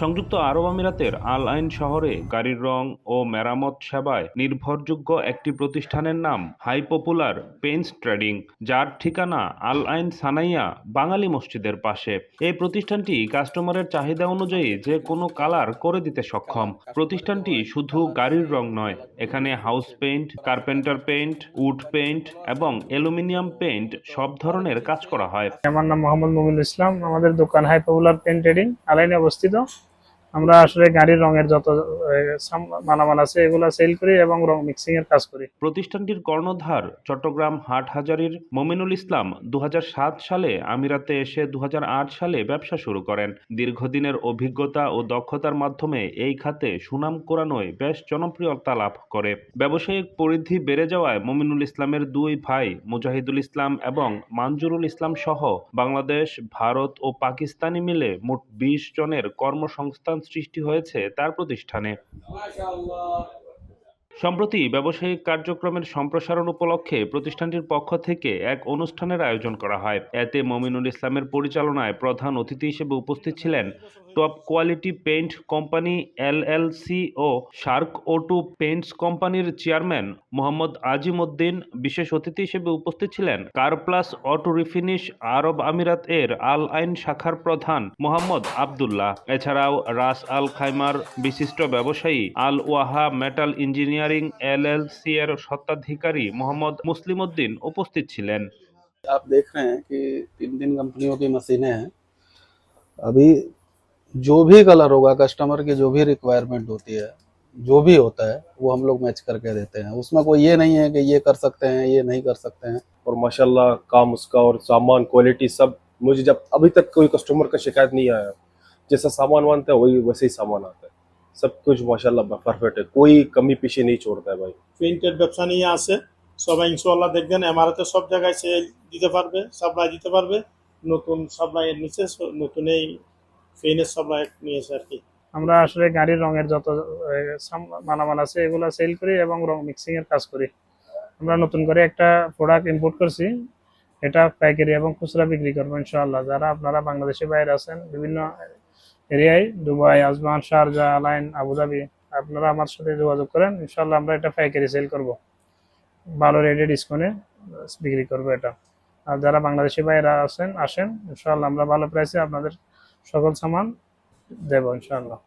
সংযুক্ত আরব আমিরাতের আল আইন শহরে গাড়ির রং ও মেরামত সেবায় নির্ভরযোগ্য একটি প্রতিষ্ঠানের নাম হাই পপুলার পেইন্টস ট্রেডিং, যার ঠিকানা আল আইন সানাইয়া বাঙালি মসজিদের পাশে। এই প্রতিষ্ঠানটি কাস্টমারের চাহিদা অনুযায়ী যে কোনো কালার করে দিতে সক্ষম। প্রতিষ্ঠানটি শুধু গাড়ির রং নয়, এখানে house paint, carpenter paint, wood paint এবং অ্যালুমিনিয়াম পেইন্ট সব ধরনের কাজ করা হয়। আমার নাম মোহাম্মদ মুমিনুল ইসলাম, আমাদের দোকান হাই পপুলার পেন ট্রেডিং আলাইনে অবস্থিত। আমরা আসলে গাড়ির রঙের যত মালামাল আছে, এগুলো সেল করি এবং রং মিক্সিং এর কাজ করি। প্রতিষ্ঠানটির কর্ণধার চট্টগ্রাম হাটহাজারীর মমিনুল ইসলাম দুহাজার সাত সালে আমিরাতে এসে দু সালে ব্যবসা শুরু করেন। দীর্ঘদিনের অভিজ্ঞতা ও দক্ষতার মাধ্যমে এই খাতে সুনাম কোরানোয় বেশ জনপ্রিয়তা লাভ করে। ব্যবসায়িক পরিধি বেড়ে যাওয়ায় মমিনুল ইসলামের দুই ভাই মুজাহিদুল ইসলাম এবং মানজুরুল ইসলাম সহ বাংলাদেশ, ভারত ও পাকিস্তানি মিলে মোট বিশ জনের কর্মসংস্থান সৃষ্টি হয়েছে তার প্রতিষ্ঠানে। সম্প্রতি ব্যবসায়িক কার্যক্রমের সম্প্রসারণ উপলক্ষে প্রতিষ্ঠানটির পক্ষ থেকে এক অনুষ্ঠানের আয়োজন করা হয়। এতে মমিনুল ইসলামের পরিচালনায় প্রধান অতিথি হিসেবে উপস্থিত ছিলেন top quality paint company LLC ও শার্ক ও টু পেইন্টস কোম্পানির চেয়ারম্যান মোহাম্মদ আজিম উদ্দিন বিশেষ অতিথি হিসেবে উপস্থিত ছিলেন কার প্লাস অটো রিফিনিশ আরব আমিরাত এর আল আইন শাখার প্রধান মোহাম্মদ আবদুল্লাহ। এছাড়াও রাস আল খাইমার, বিশিষ্ট ব্যবসায়ী Al Waha metal engineering LLC এর স্বত্বাধিকারী মোহাম্মদ মুসলিম উদ্দিন উপস্থিত ছিলেন आप देख रहे हैं कि तीन तीन कंपनियों की मशीनें हैं अभी जो भी कलर होगा कस्टमर की जो भी रिक्वायरमेंट होती है जो भी होता है वो हम लोग मैच करके देते हैं उसमें कोई ये नहीं है कि ये कर सकते हैं ये नहीं कर सकते हैं और माशाल्लाह काम उसका और सामान क्वालिटी सब मुझे जब अभी तक कोई कस्टमर का शिकायत नहीं आया जैसा सामान मानते हैं वही वैसे ही सामान आता है सब कुछ माशाल्लाह परफेक्ट है कोई कमी पीछे नहीं छोड़ता है भाई প্রিন্টেড ব্যবসা নিয়ে আছে সবাই ইনশাল্লাহ দেখবেন এমারাতে সব জায়গায় সেল দিতে পারবে সাপ্লাই দিতে পারবে নতুন সাপ্লাইয়ের নিচে স- নতুন এই ফেনের সাপ্লাই নিয়েছে আর কি আমরা আসলে গাড়ির রঙের যত এ, সাম- মালামাল আছে এগুলো সেল করি এবং রং মিক্সিং এর কাজ করি আমরা নতুন করে একটা প্রোডাক্ট ইম্পোর্ট করছি এটা পাইকারি এবং খুচরা বিক্রি করবো ইনশাআল্লাহ যারা আপনারা বাংলাদেশের বাইরে আছেন বিভিন্ন এরিয়ায়, Dubai, Ajman, Sharjah, Al Ain, Abu Dhabi. আপনারা আমার সাথে যোগাযোগ করেন ইনশাল্লাহ আমরা এটা পাইকারি সেল করব। ভালো রেটে ডিসকাউন্টে বিক্রি করব এটা। আর যারা বাংলাদেশি ভাইরা আছেন, আসেন ইনশাল্লাহ আমরা ভালো প্রাইসে আপনাদের সকল সামান দেবো, ইনশাআল্লাহ।